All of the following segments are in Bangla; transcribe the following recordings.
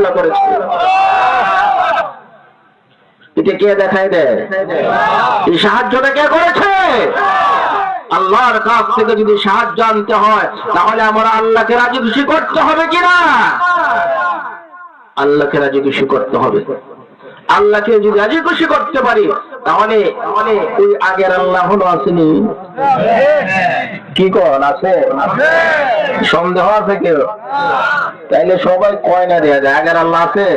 হামলা করেছে। এটা কে দেখায় দেয় এই সাহায্যটা কে করেছে? আল্লাহর কাছ থেকে যদি সাহায্য আনতে হয়, তাহলে আমরা আল্লাহকে রাজি খুশি করতে হবে কিনা আল্লাহকে রাজি খুশি করতে হবে। আল্লাহকে যদি রাজি খুশি করতে পারি তাহলে ওই আগের আল্লাহ হলো আসেনি। কি আছে? সন্দেহ আছে কেউ? তাইলে সবাই কয় না যায়, আগের আল্লাহ আছে?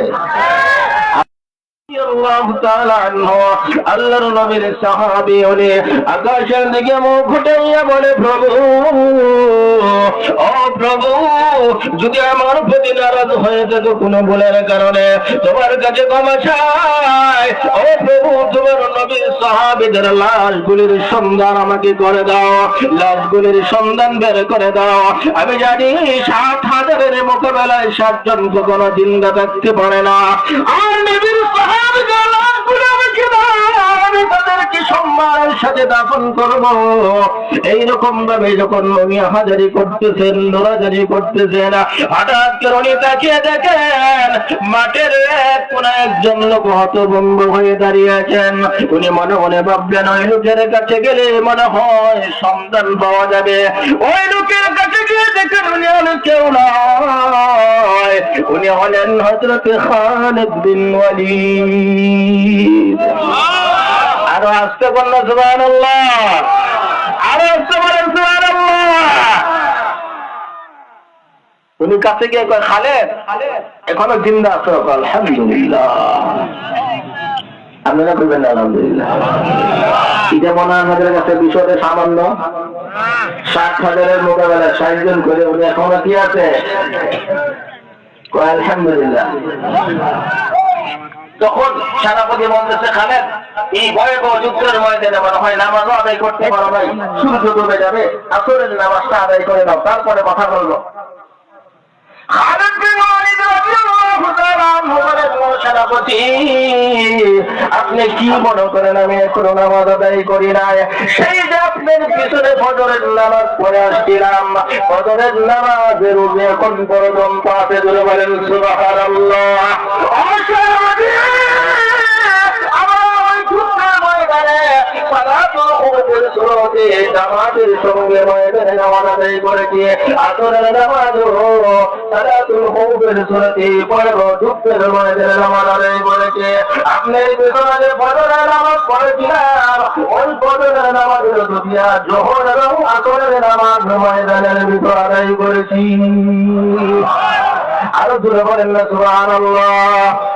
আকাশের দিকে মুখ বলে, প্রভু, ও প্রভু, যদি আমার প্রতি নারাজ হয়ে থাকে কোনো ভুলের কারণে, তোমার কাছে ক্ষমা ও প্রভু, তোমার সাহাবীদের লাশগুলির সন্ধান আমাকে করে দাও। লাশ গুলির সন্ধান বের করে দাও। আমি জানি সাত হাজারের মোকাবেলায় সাতজন কখনো জিন্দা থাকতে পারে না। আর নবীর আমি সম্মানের সাথে দাফন করব? এইরকম ভাবে যখন উনি হাজারি করতেছেন দৌড়াজারি করতেছেন, হঠাৎ করে উনি তাকিয়ে দেখেন, মাঠের এক কোন একজন লোক হতভম্ব হয়ে দাঁড়িয়ে আছেন। উনি মনে মনে ভাবলেন, ওই লোকের কাছে গেলে মনে হয় সন্ধান পাওয়া যাবে। ওই লোকের কাছে গিয়ে দেখেন, উনি হলেন কেউ নয়। উনি হলেন হজরত খালেদ বিন ওয়ালিদ। আরও আসতে বলল সুবাহ আরও আসতে সুবাহ উনি কাছে গিয়ে কয়, খালেদ, এখনও জিন্দা আছো? আলহামদুলিল্লাহ। এটা মনে হয় আমাদের কাছে সামান্য। করে উনি এখনও কি আছে? আলহামদুলিল্লাহ। তখন সেনাপতি বলতেছে, খালেদ, এই ভয়াবহ যুদ্ধের ময়দানে মনে হয়, নামাজও আদায় করতে পারো নাই, সূর্য ডুবে যাবে, আসরের নামাজটা আদায় করে নাও। তারপরে কথা বলব। আপনি কি মনে করেন আমি এখনও নামাজ আদায় করি নাই? সেই যে আপনার পিছনে ফজরের নামাজ পড়ে আসছিলাম ফজরের নামাজের এখন পর্যন্ত আছে ধরে বলেন সুবাহ অসাধারণ! আমরা ওই যুদ্ধের ময়দানে সালাতুল আরও দূরে বলেন না সুবহানাল্লাহ।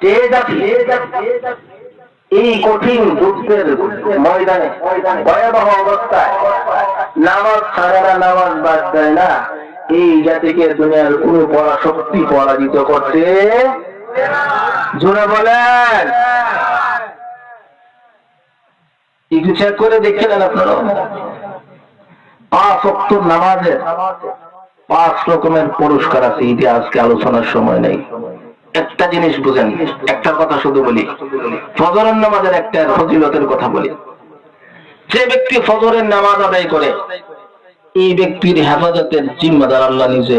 যে জাতি, এই কঠিন যুদ্ধের ময়দানে, ভয়াবহ অবস্থায় নামাজ ছাড়া নামাজ বাদ দেয় না, এই জাতিকে দুনিয়ার কোন পড়া শক্তি পরাজিত জোরে বলেন। করে দেখছিলেন আপনারা। পাঁচ নামাজের পাঁচ রকমের পুরস্কার আছে, ইতিহাসকে আলোচনার সময় নেই। একটা জিনিস বুঝেন, একটা কথা শুধু বলি। ফজরের নামাজের একটা ফজিলতের কথা বলি। যে ব্যক্তি ফজরের নামাজ আদায় করে, এই ব্যক্তির হেফাজতের জিম্মাদার আল্লাহ নিজে।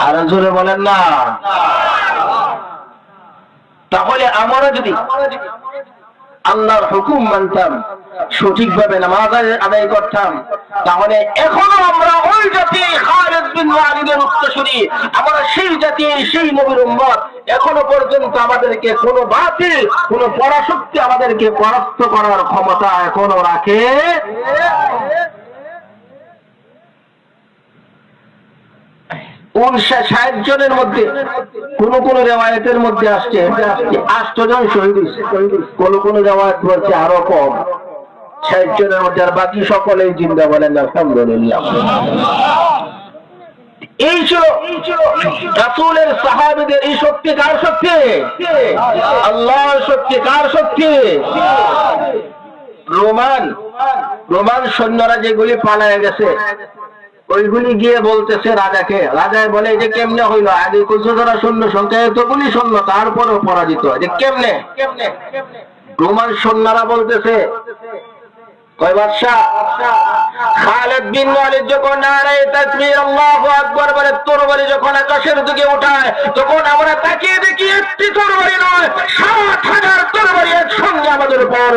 আর জোরে বলেন না। তাহলে আমরা যদি আল্লাহর হুকুম মানতাম, সঠিকভাবে নামাজ আদায় করতাম। তাহলে এখনও আমরা ওই জাতি খালেদ বিন ওয়ালিদের উত্তরসূরি আমরা সেই জাতি, সেই নবীর উম্মত। এখনও পর্যন্ত আমাদেরকে কোনো বাতিল, কোনো পরাশক্তি আমাদেরকে পরাস্ত করার ক্ষমতা এখনও রাখে উনষাট ষাট জনের মধ্যে কোন কোন রেওয়ায়তের মধ্যে আসছে জন শহীদ কোন কোন রেওয়ায়ত বলছে আরও কম। ষাট জনের মধ্যে আর বাকি সকলেই জিন্দা বলেন, আলহামদুলিল্লাহ। এই শক্তি কার কার রোমান। রোমান সৈন্যরা যেগুলি পালায় গেছে ওইগুলি গিয়ে বলতেছে রাজাকে। রাজায় বলে যে কেমনে হইল? আগে কুচুধরা সৈন্য সংখ্যা এতগুলি সৈন্য, তারপরেও পরাজিত। যে কেমনে? রোমান সৈন্যরা বলতেছে যখন তখন আমরা তাকিয়ে দেখি একটি তরবারি নয়, সাত হাজার তরবারি একসঙ্গে আমাদের উপর